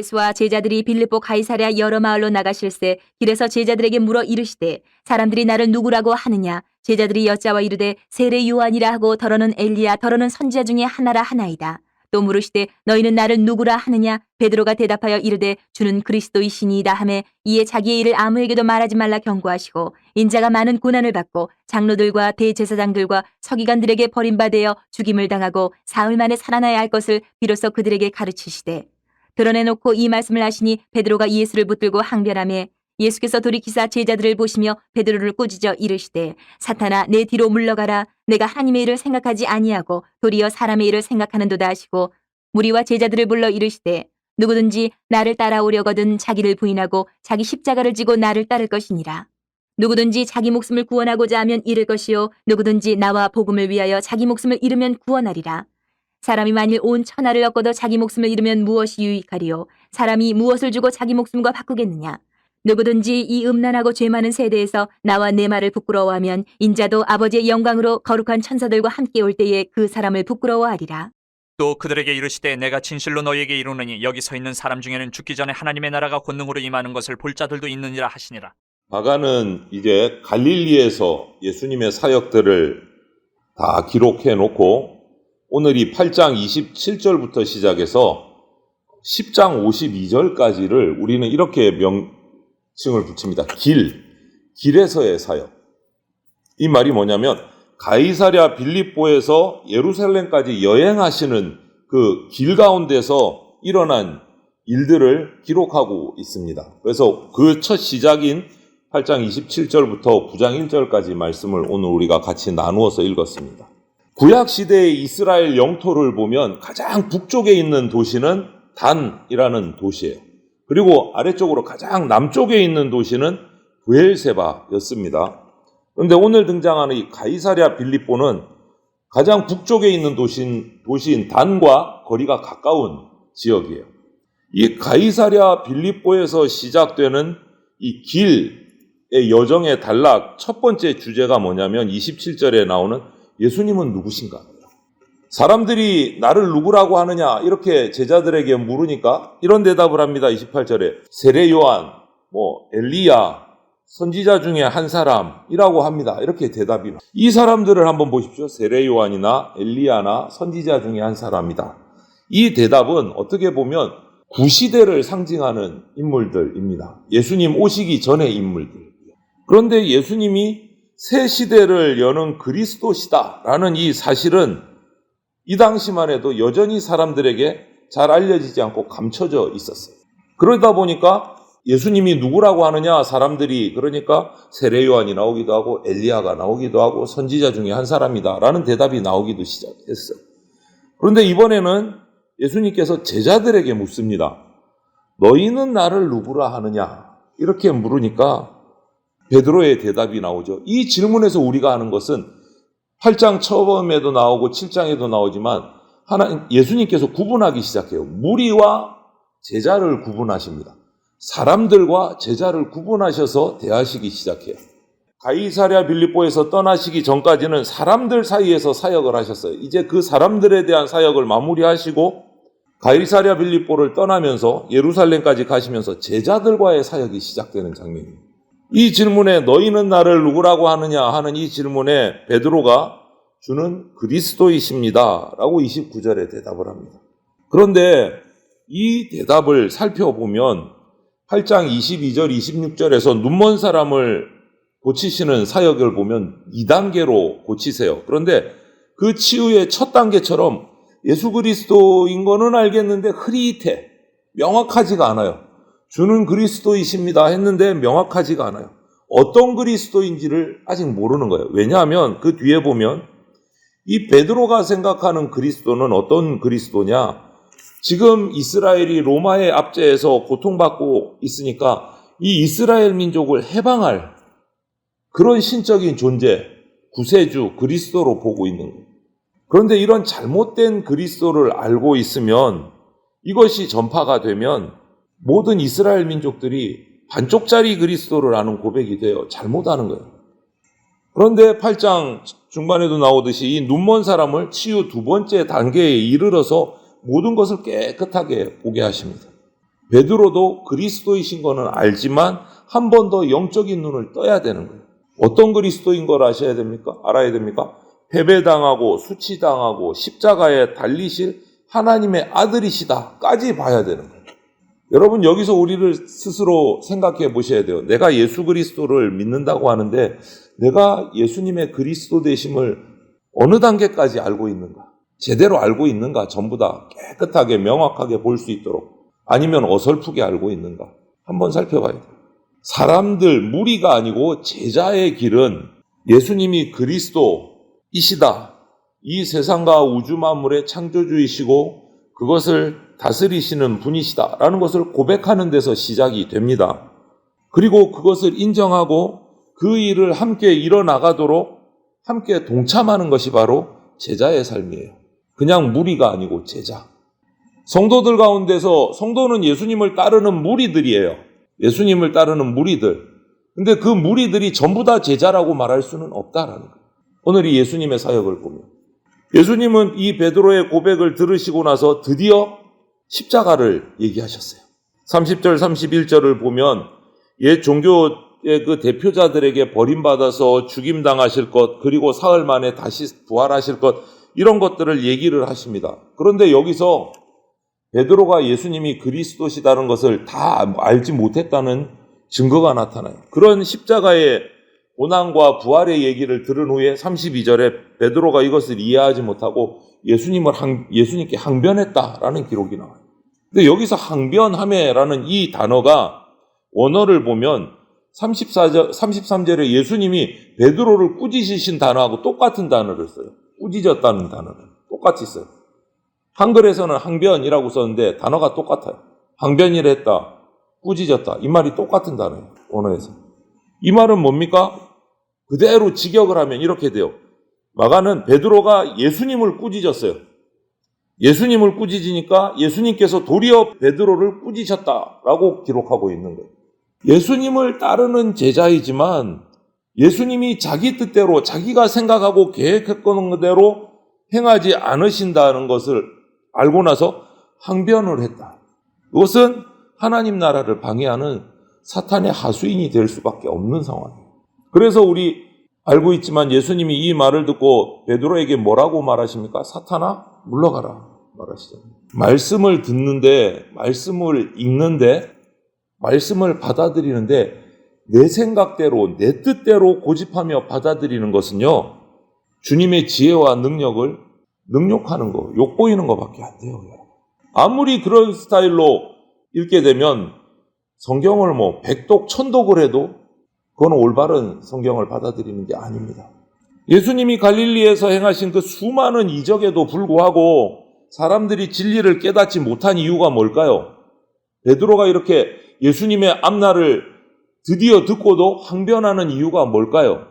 예수와 제자들이 빌립보 가이사랴 여러 마을로 나가실새 길에서 제자들에게 물어 이르시되 사람들이 나를 누구라고 하느냐? 제자들이 여짜와 이르되 세례 요한이라 하고 더러는 엘리야 더러는 선지자 중에 하나라 하나이다. 또 물으시되 너희는 나를 누구라 하느냐? 베드로가 대답하여 이르되 주는 그리스도이시니이다 하매 이에 자기의 일을 아무에게도 말하지 말라 경고하시고 인자가 많은 고난을 받고 장로들과 대제사장들과 서기관들에게 버림받아 죽임을 당하고 사흘 만에 살아나야 할 것을 비로소 그들에게 가르치시되 드러내놓고 이 말씀을 하시니 베드로가 예수를 붙들고 항변하며 예수께서 돌이키사 제자들을 보시며 베드로를 꾸짖어 이르시되 사탄아 내 뒤로 물러가라. 내가 하나님의 일을 생각하지 아니하고 도리어 사람의 일을 생각하는도다 하시고 무리와 제자들을 불러 이르시되 누구든지 나를 따라오려거든 자기를 부인하고 자기 십자가를 지고 나를 따를 것이니라. 누구든지 자기 목숨을 구원하고자 하면 잃을 것이요 누구든지 나와 복음을 위하여 자기 목숨을 잃으면 구원하리라 사람이 만일 온 천하를 얻고도 자기 목숨을 잃으면 무엇이 유익하리요 사람이 무엇을 주고 자기 목숨과 바꾸겠느냐 누구든지 이 음란하고 죄 많은 세대에서 나와 내 말을 부끄러워하면 인자도 아버지의 영광으로 거룩한 천사들과 함께 올 때에 그 사람을 부끄러워하리라. 또 그들에게 이르시되 내가 진실로 너희에게 이르노니 여기 서 있는 사람 중에는 죽기 전에 하나님의 나라가 권능으로 임하는 것을 볼 자들도 있느니라 하시니라. 마가는 이제 갈릴리에서 예수님의 사역들을 다 기록해 놓고 오늘 이 8장 27절부터 시작해서 10장 52절까지를 우리는 이렇게 명칭을 붙입니다. 길, 길에서의 사역. 이 말이 뭐냐면 가이사랴 빌립보에서 예루살렘까지 여행하시는 그 길 가운데서 일어난 일들을 기록하고 있습니다. 그래서 그 첫 시작인 8장 27절부터 9장 1절까지 말씀을 오늘 우리가 같이 나누어서 읽었습니다. 구약 시대의 이스라엘 영토를 보면 가장 북쪽에 있는 도시는 단이라는 도시예요. 그리고 아래쪽으로 가장 남쪽에 있는 도시는 부엘세바였습니다. 그런데 오늘 등장하는 이 가이사랴 빌립보는 가장 북쪽에 있는 도시인, 도시인 단과 거리가 가까운 지역이에요. 이 가이사랴 빌립보에서 시작되는 이 길의 여정의 단락 첫 번째 주제가 뭐냐면 27절에 나오는 예수님은 누구신가? 사람들이 나를 누구라고 하느냐 이렇게 제자들에게 물으니까 이런 대답을 합니다. 28절에 세례 요한, 뭐 엘리야, 선지자 중에 한 사람이라고 합니다. 이렇게 대답이. 이 사람들을 한번 보십시오. 세례 요한이나 엘리야나 선지자 중에 한 사람이다. 이 대답은 어떻게 보면 구시대를 상징하는 인물들입니다. 예수님 오시기 전의 인물들. 그런데 예수님이 새 시대를 여는 그리스도시다라는 이 사실은 이 당시만 해도 여전히 사람들에게 잘 알려지지 않고 감춰져 있었어요. 그러다 보니까 예수님이 누구라고 하느냐 사람들이 그러니까 세례 요한이 나오기도 하고 엘리야가 나오기도 하고 선지자 중에 한 사람이다라는 대답이 나오기도 시작했어요. 그런데 이번에는 예수님께서 제자들에게 묻습니다. 너희는 나를 누구라 하느냐? 이렇게 물으니까 베드로의 대답이 나오죠. 이 질문에서 우리가 하는 것은 8장 처음에도 나오고 7장에도 나오지만 하나 예수님께서 구분하기 시작해요. 무리와 제자를 구분하십니다. 사람들과 제자를 구분하셔서 대하시기 시작해요. 가이사랴 빌립보에서 떠나시기 전까지는 사람들 사이에서 사역을 하셨어요. 이제 그 사람들에 대한 사역을 마무리하시고 가이사랴 빌립보를 떠나면서 예루살렘까지 가시면서 제자들과의 사역이 시작되는 장면입니다. 이 질문에 너희는 나를 누구라고 하느냐 하는 이 질문에 베드로가 주는 그리스도이십니다. 라고 29절에 대답을 합니다. 그런데 이 대답을 살펴보면 8장 22절, 26절에서 눈먼 사람을 고치시는 사역을 보면 2단계로 고치세요. 그런데 그 치유의 첫 단계처럼 예수 그리스도인 거는 알겠는데 흐릿해. 명확하지가 않아요. 주는 그리스도이십니다 했는데 명확하지가 않아요. 어떤 그리스도인지를 아직 모르는 거예요. 왜냐하면 그 뒤에 보면 이 베드로가 생각하는 그리스도는 어떤 그리스도냐? 지금 이스라엘이 로마의 압제에서 고통받고 있으니까 이 이스라엘 민족을 해방할 그런 신적인 존재, 구세주, 그리스도로 보고 있는 거예요. 그런데 이런 잘못된 그리스도를 알고 있으면 이것이 전파가 되면 모든 이스라엘 민족들이 반쪽짜리 그리스도를 아는 고백이 돼요. 잘못하는 거예요. 그런데 8장 중반에도 나오듯이 이 눈먼 사람을 치유 두 번째 단계에 이르러서 모든 것을 깨끗하게 보게 하십니다. 베드로도 그리스도이신 거는 알지만 한 번 더 영적인 눈을 떠야 되는 거예요. 어떤 그리스도인 걸 아셔야 됩니까? 알아야 됩니까? 패배당하고 수치당하고 십자가에 달리실 하나님의 아들이시다까지 봐야 되는 거예요. 여러분 여기서 우리를 스스로 생각해 보셔야 돼요. 내가 예수 그리스도를 믿는다고 하는데 내가 예수님의 그리스도 되심을 어느 단계까지 알고 있는가? 제대로 알고 있는가? 전부 다 깨끗하게 명확하게 볼 수 있도록 아니면 어설프게 알고 있는가? 한번 살펴봐야 돼요. 사람들 무리가 아니고 제자의 길은 예수님이 그리스도이시다. 이 세상과 우주 만물의 창조주이시고 그것을 다스리시는 분이시다라는 것을 고백하는 데서 시작이 됩니다. 그리고 그것을 인정하고 그 일을 함께 이뤄나가도록 함께 동참하는 것이 바로 제자의 삶이에요. 그냥 무리가 아니고 제자. 성도들 가운데서 성도는 예수님을 따르는 무리들이에요. 예수님을 따르는 무리들. 근데 그 무리들이 전부 다 제자라고 말할 수는 없다라는 거예요. 오늘 이 예수님의 사역을 보면. 예수님은 이 베드로의 고백을 들으시고 나서 드디어 십자가를 얘기하셨어요. 30절, 31절을 보면 옛 종교의 그 대표자들에게 버림받아서 죽임당하실 것, 그리고 사흘 만에 다시 부활하실 것, 이런 것들을 얘기를 하십니다. 그런데 여기서 베드로가 예수님이 그리스도시다는 것을 다 알지 못했다는 증거가 나타나요. 그런 십자가의 고난과 부활의 얘기를 들은 후에 32절에 베드로가 이것을 이해하지 못하고 예수님을 항, 예수님께 항변했다라는 기록이 나와요. 근데 여기서 항변함에라는 이 단어가 원어를 보면 34절, 33절에 예수님이 베드로를 꾸짖으신 단어하고 똑같은 단어를 써요. 꾸짖었다는 단어를 똑같이 써요. 한글에서는 항변이라고 썼는데 단어가 똑같아요. 항변이라 했다. 꾸짖었다. 이 말이 똑같은 단어예요. 원어에서. 이 말은 뭡니까? 그대로 직역을 하면 이렇게 돼요. 마가는 베드로가 예수님을 꾸짖었어요. 예수님을 꾸짖으니까 예수님께서 도리어 베드로를 꾸짖었다라고 기록하고 있는 거예요. 예수님을 따르는 제자이지만 예수님이 자기 뜻대로 자기가 생각하고 계획했던 대로 행하지 않으신다는 것을 알고 나서 항변을 했다. 이것은 하나님 나라를 방해하는 사탄의 하수인이 될 수밖에 없는 상황이에요. 그래서 우리 알고 있지만 예수님이 이 말을 듣고 베드로에게 뭐라고 말하십니까? 사탄아 물러가라 말하시잖아요. 말씀을 듣는데 말씀을 읽는데 말씀을 받아들이는데 내 생각대로 내 뜻대로 고집하며 받아들이는 것은요. 주님의 지혜와 능력을 능욕하는 거, 욕보이는 것밖에 안 돼요. 아무리 그런 스타일로 읽게 되면 성경을 뭐 백독, 천독을 해도 그건 올바른 성경을 받아들이는 게 아닙니다. 예수님이 갈릴리에서 행하신 그 수많은 이적에도 불구하고 사람들이 진리를 깨닫지 못한 이유가 뭘까요? 베드로가 이렇게 예수님의 앞날을 드디어 듣고도 항변하는 이유가 뭘까요?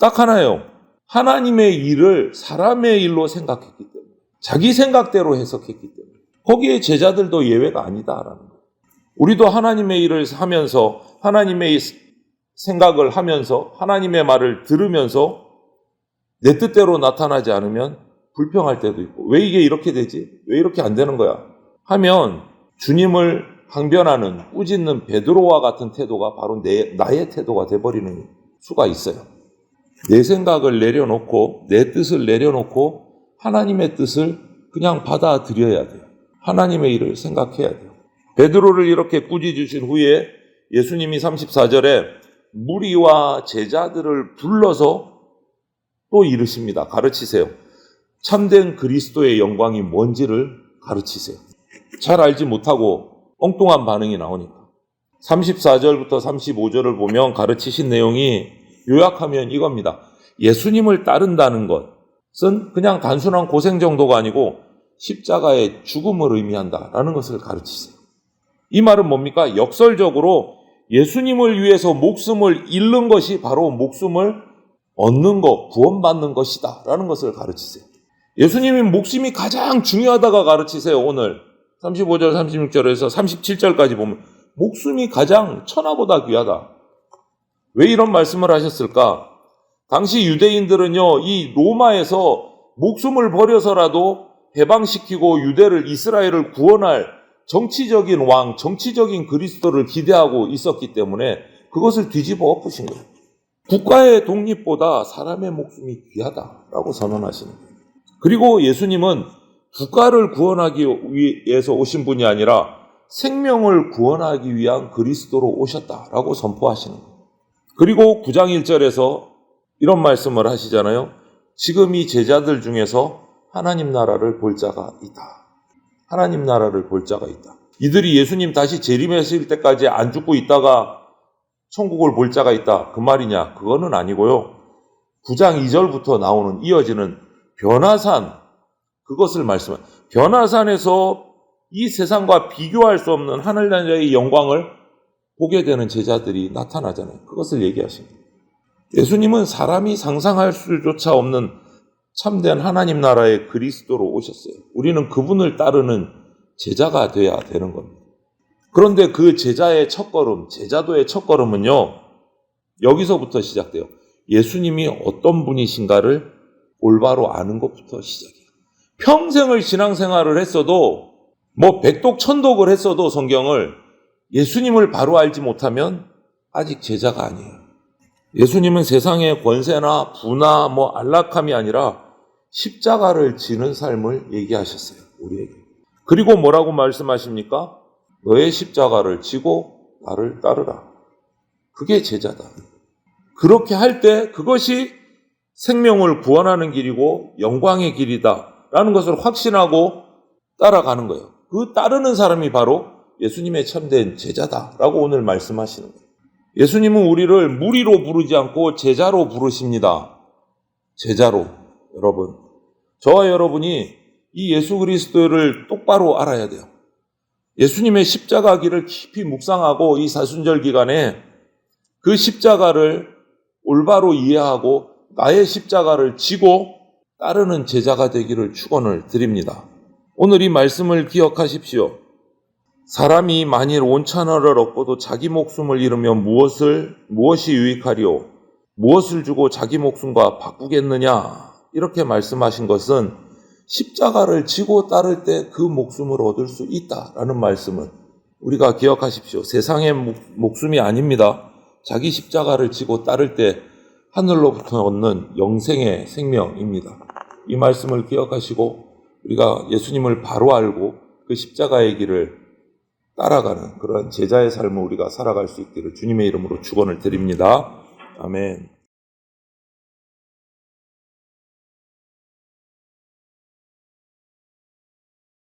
딱 하나예요. 하나님의 일을 사람의 일로 생각했기 때문에. 자기 생각대로 해석했기 때문에. 거기에 제자들도 예외가 아니다라는 거예요. 우리도 하나님의 일을 하면서 하나님의 생각을 하면서 하나님의 말을 들으면서 내 뜻대로 나타나지 않으면 불평할 때도 있고 왜 이게 이렇게 되지? 왜 이렇게 안 되는 거야? 하면 주님을 항변하는 꾸짖는 베드로와 같은 태도가 바로 내 나의 태도가 돼버리는 수가 있어요. 내 생각을 내려놓고 내 뜻을 내려놓고 하나님의 뜻을 그냥 받아들여야 돼요. 하나님의 일을 생각해야 돼요. 베드로를 이렇게 꾸짖으신 후에 예수님이 34절에 무리와 제자들을 불러서 또 이르십니다. 가르치세요. 참된 그리스도의 영광이 뭔지를 가르치세요. 잘 알지 못하고 엉뚱한 반응이 나오니까. 34절부터 35절을 보면 가르치신 내용이 요약하면 이겁니다. 예수님을 따른다는 것은 그냥 단순한 고생 정도가 아니고 십자가의 죽음을 의미한다라는 것을 가르치세요. 이 말은 뭡니까? 역설적으로 예수님을 위해서 목숨을 잃는 것이 바로 목숨을 얻는 것, 구원받는 것이다. 라는 것을 가르치세요. 예수님이 목숨이 가장 중요하다가 가르치세요, 오늘. 35절, 36절에서 37절까지 보면 목숨이 가장 천하보다 귀하다. 왜 이런 말씀을 하셨을까? 당시 유대인들은요, 이 로마에서 목숨을 버려서라도 해방시키고 유대를, 이스라엘을 구원할 정치적인 왕, 정치적인 그리스도를 기대하고 있었기 때문에 그것을 뒤집어 엎으신 거예요. 국가의 독립보다 사람의 목숨이 귀하다라고 선언하시는 거예요. 그리고 예수님은 국가를 구원하기 위해서 오신 분이 아니라 생명을 구원하기 위한 그리스도로 오셨다라고 선포하시는 거예요. 그리고 9장 1절에서 이런 말씀을 하시잖아요. 지금 이 제자들 중에서 하나님 나라를 볼 자가 있다. 하나님 나라를 볼 자가 있다. 이들이 예수님 다시 재림하실 때까지 안 죽고 있다가 천국을 볼 자가 있다. 그 말이냐? 그거는 아니고요. 9장 2절부터 나오는 이어지는 변화산 그것을 말씀한 변화산에서 이 세상과 비교할 수 없는 하늘 나라의 영광을 보게 되는 제자들이 나타나잖아요. 그것을 얘기하십니다. 예수님은 사람이 상상할 수조차 없는 참된 하나님 나라의 그리스도로 오셨어요. 우리는 그분을 따르는 제자가 돼야 되는 겁니다. 그런데 그 제자의 첫걸음, 제자도의 첫걸음은요, 여기서부터 시작돼요. 예수님이 어떤 분이신가를 올바로 아는 것부터 시작해요. 평생을 신앙생활을 했어도, 뭐 백독 천독을 했어도 성경을 예수님을 바로 알지 못하면 아직 제자가 아니에요. 예수님은 세상의 권세나 부나 뭐 안락함이 아니라 십자가를 지는 삶을 얘기하셨어요. 우리에게. 그리고 뭐라고 말씀하십니까? 너의 십자가를 지고 나를 따르라. 그게 제자다. 그렇게 할 때 그것이 생명을 구원하는 길이고 영광의 길이다. 라는 것을 확신하고 따라가는 거예요. 그 따르는 사람이 바로 예수님의 참된 제자다. 라고 오늘 말씀하시는 거예요. 예수님은 우리를 무리로 부르지 않고 제자로 부르십니다. 제자로. 여러분. 저와 여러분이 이 예수 그리스도를 똑바로 알아야 돼요. 예수님의 십자가 길을 깊이 묵상하고 이 사순절 기간에 그 십자가를 올바로 이해하고 나의 십자가를 지고 따르는 제자가 되기를 축원을 드립니다. 오늘 이 말씀을 기억하십시오. 사람이 만일 온천하를 얻고도 자기 목숨을 잃으면 무엇을 무엇이 유익하리요? 무엇을 주고 자기 목숨과 바꾸겠느냐? 이렇게 말씀하신 것은 십자가를 지고 따를 때 그 목숨을 얻을 수 있다라는 말씀을 우리가 기억하십시오. 세상의 목, 목숨이 아닙니다. 자기 십자가를 지고 따를 때 하늘로부터 얻는 영생의 생명입니다. 이 말씀을 기억하시고 우리가 예수님을 바로 알고 그 십자가의 길을 따라가는 그런 제자의 삶을 우리가 살아갈 수 있기를 주님의 이름으로 축원을 드립니다. 아멘.